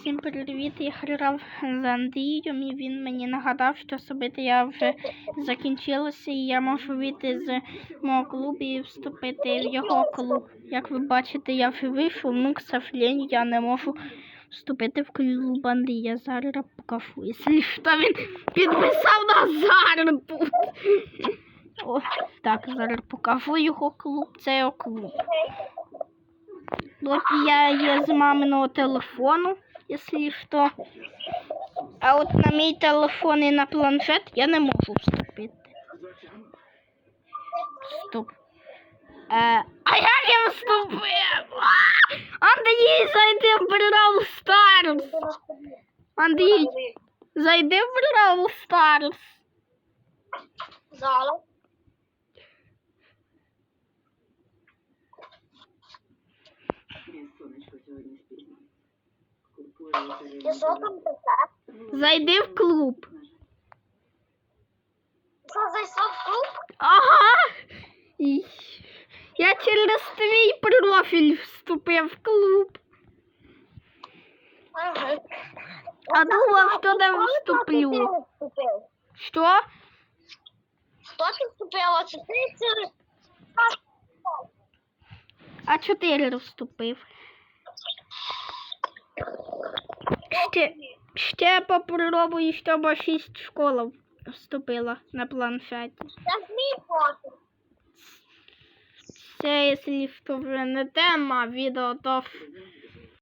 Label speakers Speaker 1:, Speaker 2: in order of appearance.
Speaker 1: Всім привіт, я грав з Андрієм і він мені нагадав, що собити я вже закінчилася і я можу вийти з мого клубу і вступити в його клуб. Як ви бачите, я вже вийшов, ну, к я не можу вступити в клуб Андрія. Зараз покажу. Якщо що він підписав на зараз тут. О, так, зараз покажу його клуб. Це його клуб. От я є з маминого телефону, якщо що. А от на мій телефон і на планшет я не можу вступити. Стоп. Е, а як я вступив? Андрій, зайди в Brawl Stars. Андрій, зайди в Brawl Stars.
Speaker 2: Зараз. І що там таке?
Speaker 1: Зайди в клуб.
Speaker 2: Що зайшов в клуб?
Speaker 1: Ага. І Я через твій профіль вступив в клуб.
Speaker 2: Ага.
Speaker 1: А думав, що не вступлю.
Speaker 2: Вступив.
Speaker 1: Що?
Speaker 2: Хто ти вступив? А це ти через...
Speaker 1: А чотири вступив. Ще, ще попробую, щоб шість школа вступила на планшеті. Це якщо що вже не тема відео, то